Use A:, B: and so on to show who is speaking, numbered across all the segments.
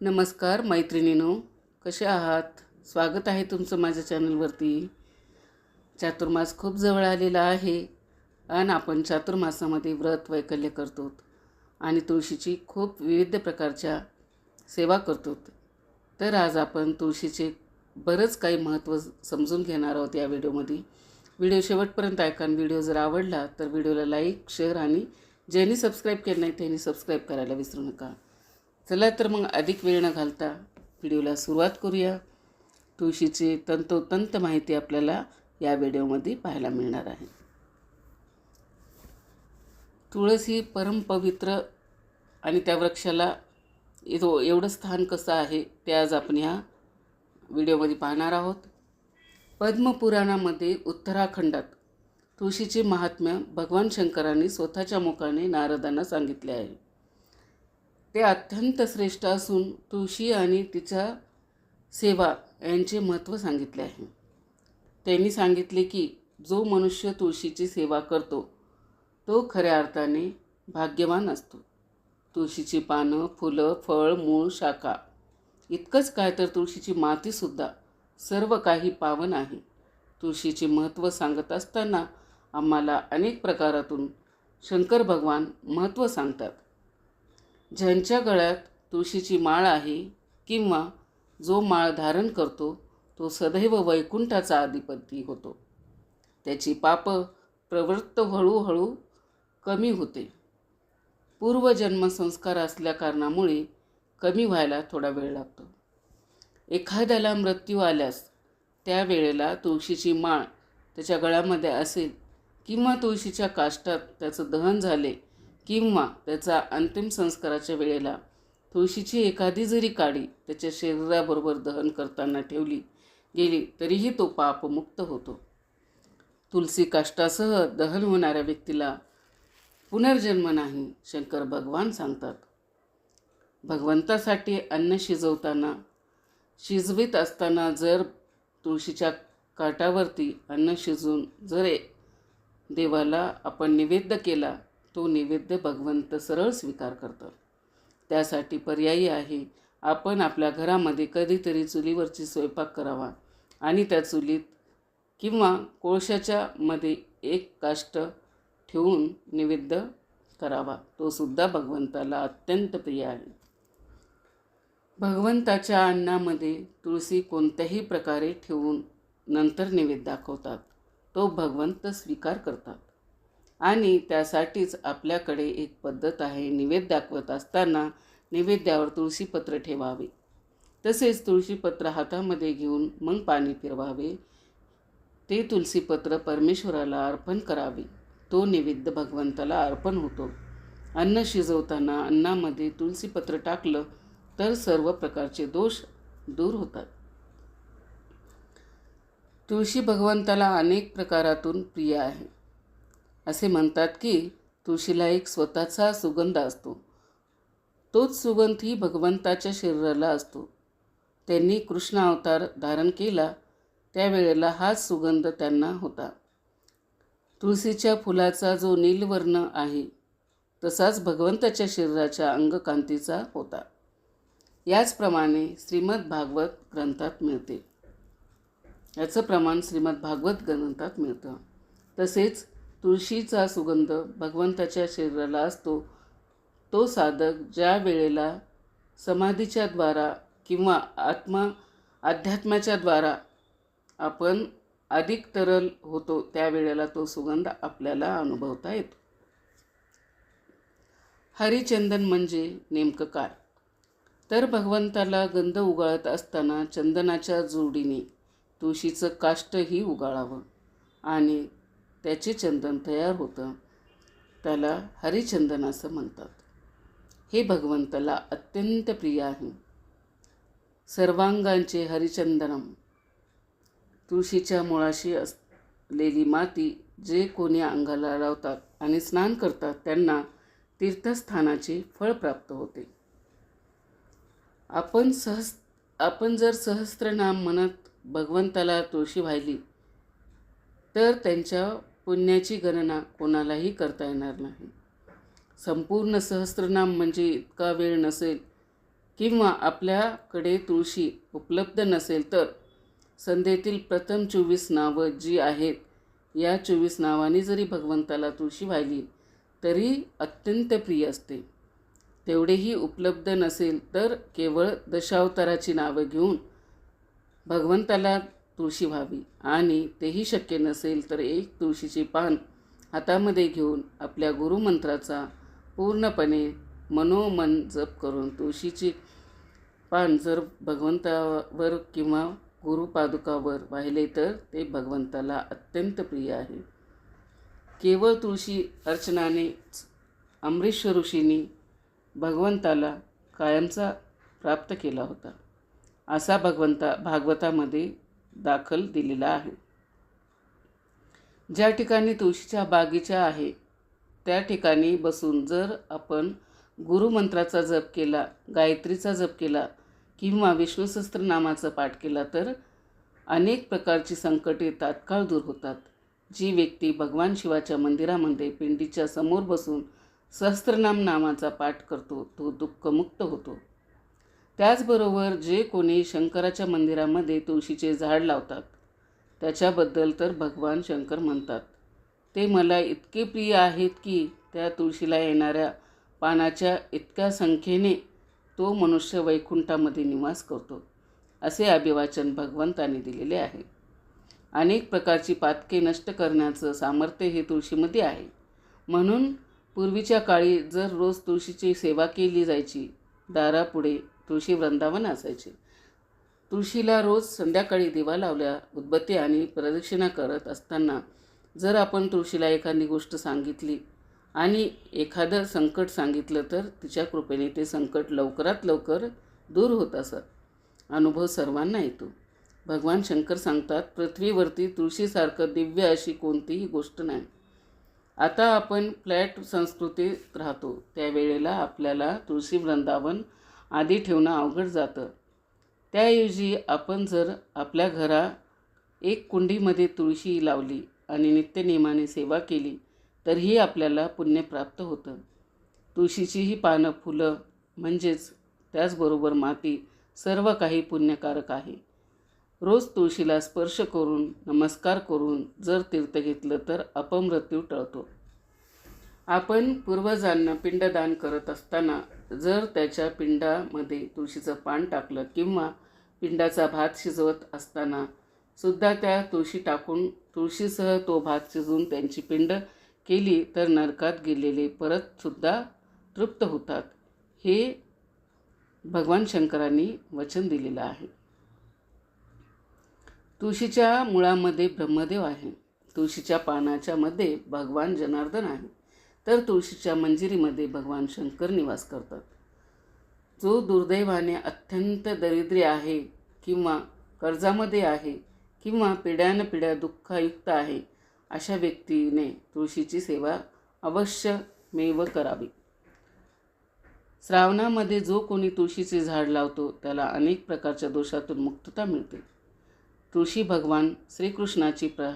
A: नमस्कार मैत्रिणीनो. कसे आहात? स्वागत आहे तुमचं माझ्या चॅनलवरती. चातुर्मास खूप जवळ आलेला आहे आणि आपण चातुर्मासामध्ये व्रत वैकल्य करतो आणि तुळशीची खूप विविध प्रकारच्या सेवा करतो तर आज आपण तुळशीचे बरंच काही महत्त्व समजून घेणार आहोत या व्हिडिओमध्ये. व्हिडिओ शेवटपर्यंत ऐका व्हिडिओ जर आवडला तर व्हिडिओला लाईक शेअर आणि ज्यांनी सबस्क्राईब केलं नाही त्यांनी सबस्क्राईब करायला विसरू नका. चला तर मग अधिक वेळ न घालता व्हिडिओला सुरुवात करूया. तुळशीची तंतोतंत माहिती आपल्याला या व्हिडिओमध्ये पाहायला मिळणार आहे. तुळस ही परमपवित्र आणि त्या वृक्षाला एवढं एवढं स्थान कसं आहे ते आज आपण ह्या व्हिडिओमध्ये पाहणार आहोत. पद्मपुराणामध्ये उत्तराखंडात तुळशीचे महात्म्य भगवान शंकरांनी स्वतःच्या मुखाने नारदांना सांगितले आहे. ते अत्यंत श्रेष्ठ असून तुळशी आणि तिच्या सेवा यांचे महत्त्व सांगितले आहे. त्यांनी सांगितले की जो मनुष्य तुळशीची सेवा करतो तो खऱ्या अर्थाने भाग्यवान असतो. तुळशीची पानं फुलं फळ मूळ शाखा इतकंच काय तर तुळशीची मातीसुद्धा सर्व काही पावन आहे. तुळशीचे महत्त्व सांगत असताना आम्हाला अनेक प्रकारातून शंकर भगवान महत्त्व सांगतात. ज्यांच्या गळ्यात तुळशीची माळ आहे किंवा जो माळ धारण करतो तो सदैव वैकुंठाचा अधिपती होतो. त्याची पाप प्रवृत्त हळूहळू कमी होते. पूर्वजन्म संस्कार असल्या कारणामुळे कमी व्हायला थोडा वेळ लागतो. एखाद्याला मृत्यू आल्यास त्यावेळेला तुळशीची माळ त्याच्या गळ्यामध्ये असेल किंवा तुळशीच्या काष्टात त्याचं दहन झाले किंवा त्याचा अंतिम संस्काराच्या वेळेला तुळशीची एखादी जरी काडी त्याच्या शरीराबरोबर दहन करताना ठेवली गेली तरीही तो पापमुक्त होतो. तुलसी काष्टासह दहन होणाऱ्या व्यक्तीला पुनर्जन्म नाही शंकर भगवान सांगतात. भगवंतासाठी अन्न शिजवताना शिजवीत असताना जर तुळशीच्या काटावरती अन्न शिजवून जर देवाला आपण निवेद्य केला तो निवेद्य भगवंत सरळ स्वीकार करतो. त्यासाठी पर्यायी आहे. आपण आपल्या घरामध्ये कधीतरी चुलीवरची स्वयंपाक करावा आणि त्या चुलीत किंवा कोळशाच्या मध्ये एक काष्ट ठेवून निवेद्य करावा. तो सुद्धा भगवंताला अत्यंत प्रिय आहे. भगवंताच्या अन्नामध्ये तुळसी कोणत्याही प्रकारे ठेवून नंतर निवेद दाखवतात. तो भगवंत स्वीकार करतात. आणि त्यासाठीच आपल्याकडे एक पद्धत आहे. निवेद दाखवत असताना निवेद्यावर तुळशीपत्र ठेवावे. तसेच तुळशीपत्र हातामध्ये घेऊन मग पाणी फिरवावे. ते तुळशीपत्र परमेश्वराला अर्पण करावे. तो निवेद्य भगवंताला अर्पण होतो. अन्न शिजवताना अन्नामध्ये तुळसीपत्र टाकलं तर सर्व प्रकारचे दोष दूर होतात. तुळशी भगवंताला अनेक प्रकारातून प्रिय आहे. असे म्हणतात की तुळशीला एक स्वतःचा सुगंध असतो. तोच सुगंध ही भगवंताच्या शरीराला असतो. त्यांनी कृष्ण अवतार धारण केला त्यावेळेला हाच सुगंध त्यांना होता. तुळशीच्या फुलाचा जो नीलवर्ण आहे तसाच भगवंताच्या शरीराच्या अंगकांतीचा होता. याचप्रमाणे श्रीमद भागवत ग्रंथात मिळते. याचं प्रमाण श्रीमद भागवत ग्रंथात मिळतं. तसेच तुळशीचा सुगंध भगवंताच्या शरीराला असतो. तो साधक ज्या वेळेला समाधीच्या द्वारा किंवा आत्मा अध्यात्माच्या द्वारा आपण अधिक तरल होतो त्यावेळेला तो सुगंध आपल्याला अनुभवता येतो. हरिचंदन म्हणजे नेमकं काय? तर भगवंताला गंध उगाळत असताना चंदनाच्या जोडीने तुळशीचं काष्टही उगाळावं आणि त्याचे चंदन तयार होतं. त्याला हरिचंदन असं म्हणतात. हे भगवंताला अत्यंत प्रिय आहे. सर्वांगांचे हरिचंदनम. तुळशीच्या मुळाशी असलेली माती जे कोणी अंगाला लावतात आणि स्नान करतात त्यांना तीर्थस्थानाचे फळ प्राप्त होते. आपण सहस आपण जर सहस्त्रनाम म्हणत भगवंताला तुळशी वाहिली तर त्यांच्या पुण्याची गणना कोणालाही करता येणार नाही. संपूर्ण सहस्त्रनाम म्हणजे इतका वेळ नसेल किंवा आपल्याकडे तुळशी उपलब्ध नसेल तर संध्येतील प्रथम चोवीस नावं जी आहेत या चोवीस नावाने जरी भगवंताला तुळशी वाहिली तरी अत्यंत प्रिय असते. तेवढेही उपलब्ध नसेल तर केवळ दशावताराची नावं घेऊन भगवंताला तुळशी व्हावी. आणि तेही शक्य नसेल तर एक तुळशीची पान हातामध्ये घेऊन आपल्या गुरुमंत्राचा पूर्णपणे मनोमन जप करून तुळशीची पान जर भगवंतावर किंवा गुरुपादुकावर वाहिले तर ते भगवंताला अत्यंत प्रिय आहे. केवळ तुळशी अर्चनानेच अमरीश ऋषींनी भगवंताला कायमचा प्राप्त केला होता. असा भगवंता भागवतामध्ये दाखल दिलेला आहे. ज्या ठिकाणी तुळशीच्या बागीचा आहे त्या ठिकाणी बसून जर आपण गुरुमंत्राचा जप केला गायत्रीचा जप केला किंवा विष्णू नामाचा पाठ केला तर अनेक प्रकारची संकटे तात्काळ दूर होतात. जी व्यक्ती भगवान शिवाच्या मंदिरामध्ये पिंडीच्या समोर बसून सहस्त्रनाम नामाचा पाठ करतो तो दुःखमुक्त होतो. त्याचबरोबर जे कोणी शंकराच्या मंदिरामध्ये तुळशीचे झाड लावतात त्याच्याबद्दल तर भगवान शंकर म्हणतात. ते मला इतके प्रिय आहेत की त्या तुळशीला येणाऱ्या पानाच्या इतक्या संख्येने तो मनुष्य वैकुंठामध्ये निवास करतो असे अभिवाचन भगवंताने दिलेले आहे. अनेक प्रकारची पातके नष्ट करण्याचं सामर्थ्य हे तुळशीमध्ये आहे. म्हणून पूर्वीच्या काळी जर रोज तुळशीची सेवा केली जायची दारापुढे तुळशी वृंदावन असायचे. तुळशीला रोज संध्याकाळी दिवा लावल्या उद्बत्ती आणि प्रदक्षिणा करत असताना जर आपण तुळशीला एखादी गोष्ट सांगितली आणि एखादं संकट सांगितलं तर तिच्या कृपेने ते संकट लवकरात लवकर दूर होत असत. अनुभव सर्वांना येतो. भगवान शंकर सांगतात पृथ्वीवरती तुळशीसारखं दिव्य अशी कोणतीही गोष्ट नाही. आता आपण फ्लॅट संस्कृतीत राहतो. त्यावेळेला आपल्याला तुळशी वृंदावन आधी ठेवणं अवघड जातं. त्याऐवजी आपण जर आपल्या घरा एक कुंडीमध्ये तुळशी लावली आणि नित्यनियमाने सेवा केली तरीही आपल्याला पुण्य प्राप्त होतं. तुळशीची ही पानं फुलं म्हणजेच त्याचबरोबर माती सर्व काही पुण्यकारक आहे. रोज तुळशीला स्पर्श करून नमस्कार करून जर तीर्थ घेतलं तर अपमृत्यू टळतो. आपण पूर्वजांना पिंडदान करत असताना जर त्याच्या पिंडामध्ये तुळशीचं पान टाकलं किंवा पिंडाचा भात शिजवत असताना सुद्धा त्या तुळशी टाकून तुळशीसह तो भात शिजवून त्यांची पिंड केली तर नरकात गेलेले परतसुद्धा तृप्त होतात. हे भगवान शंकरांनी वचन दिलेलं आहे. तुळशीच्या मुळामध्ये ब्रह्मदेव आहे. तुळशीच्या पानाच्या मध्ये भगवान जनार्दन आहे. तर तुळशीच्या मंजिरीमध्ये भगवान शंकर निवास करतात. जो दुर्दैवाने अत्यंत दरिद्री आहे किंवा कर्जामध्ये आहे किंवा पिढ्यानपिढ्या दुःखयुक्त आहे अशा व्यक्तीने तुळशीची सेवा अवश्य मेव करावी. श्रावणामध्ये जो कोणी तुळशीचे झाड लावतो त्याला अनेक प्रकारच्या दोषातून मुक्तता मिळते. तुळशी भगवान श्रीकृष्णाची प्र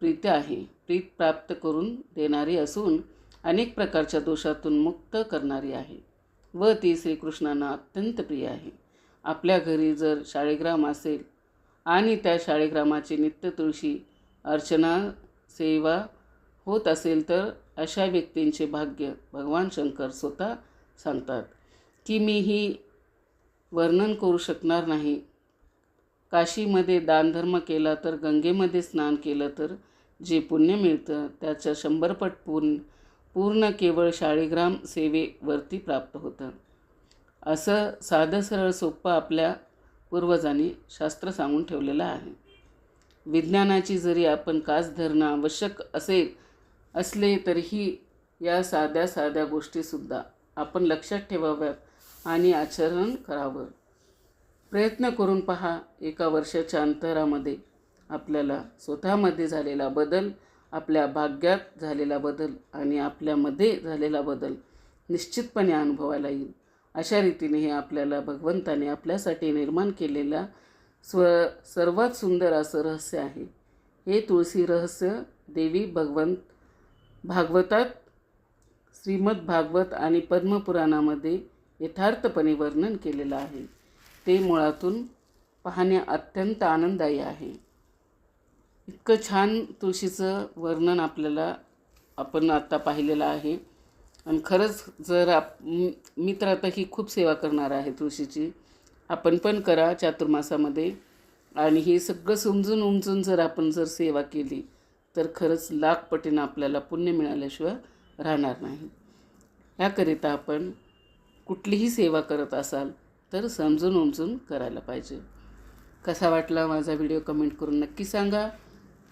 A: प्रीत आहे. प्रीत प्राप्त करून देणारी असून अनेक प्रकारच्या दोषातून मुक्त करणारी आहे व ती श्रीकृष्णांना अत्यंत प्रिय आहे. आपल्या घरी जर शाळेग्राम असेल आणि त्या शाळेग्रामाची नित्य तुळशी अर्चना सेवा होत असेल तर अशा व्यक्तींचे भाग्य भगवान शंकर स्वतः सांगतात की मी ही वर्णन करू शकणार नाही. काशीमध्ये दानधर्म केला तर गंगेमध्ये स्नान केलं तर जे पुण्य मिळतं त्याचं शंभरपट पुण्य पूर्ण केवळ शाळीग्राम सेवेवरती प्राप्त होतं. असं साधं सरळ सोप्पं आपल्या पूर्वजांनी शास्त्र सांगून ठेवलेलं आहे. विज्ञानाची जरी आपण कास धरणं आवश्यक असेल असले तरीही या साध्या साध्या गोष्टीसुद्धा आपण लक्षात ठेवाव्यात आणि आचरण करावं. प्रयत्न करून पहा एका वर्षाच्या अंतरामध्ये आपल्याला स्वतःमध्ये झालेला बदल आपल्या भाग्यात झालेला बदल आणि आपल्यामध्ये झालेला बदल निश्चितपणे अनुभवायला येईल. अशा रीतीने हे आपल्याला भगवंताने आपल्यासाठी निर्माण केलेला स्व सर्वात सुंदर असं रहस्य आहे. हे तुळशी रहस्य देवी भगवंत भागवतात श्रीमद भागवत आणि पद्मपुराणामध्ये यथार्थपणे वर्णन केलेलं आहे. ते मुळातून पाहणे अत्यंत आनंददायी आहे. इतकं छान तुळशीचं वर्णन आपल्याला आपण आत्ता पाहिलेलं आहे. आणि खरंच जर आप मी मी तर आता ही खूप सेवा करणार आहे तुळशीची. आपण पण करा चातुर्मासामध्ये. आणि हे सगळं समजून उमजून जर आपण जर सेवा केली तर खरंच लाख पटीनं आपल्याला पुण्य मिळाल्याशिवाय राहणार नाही. याकरिता आपण कुठलीही सेवा करत असाल तर समजून उमजून करायला पाहिजे. कसा वाटला माझा व्हिडिओ कमेंट करून नक्की सांगा.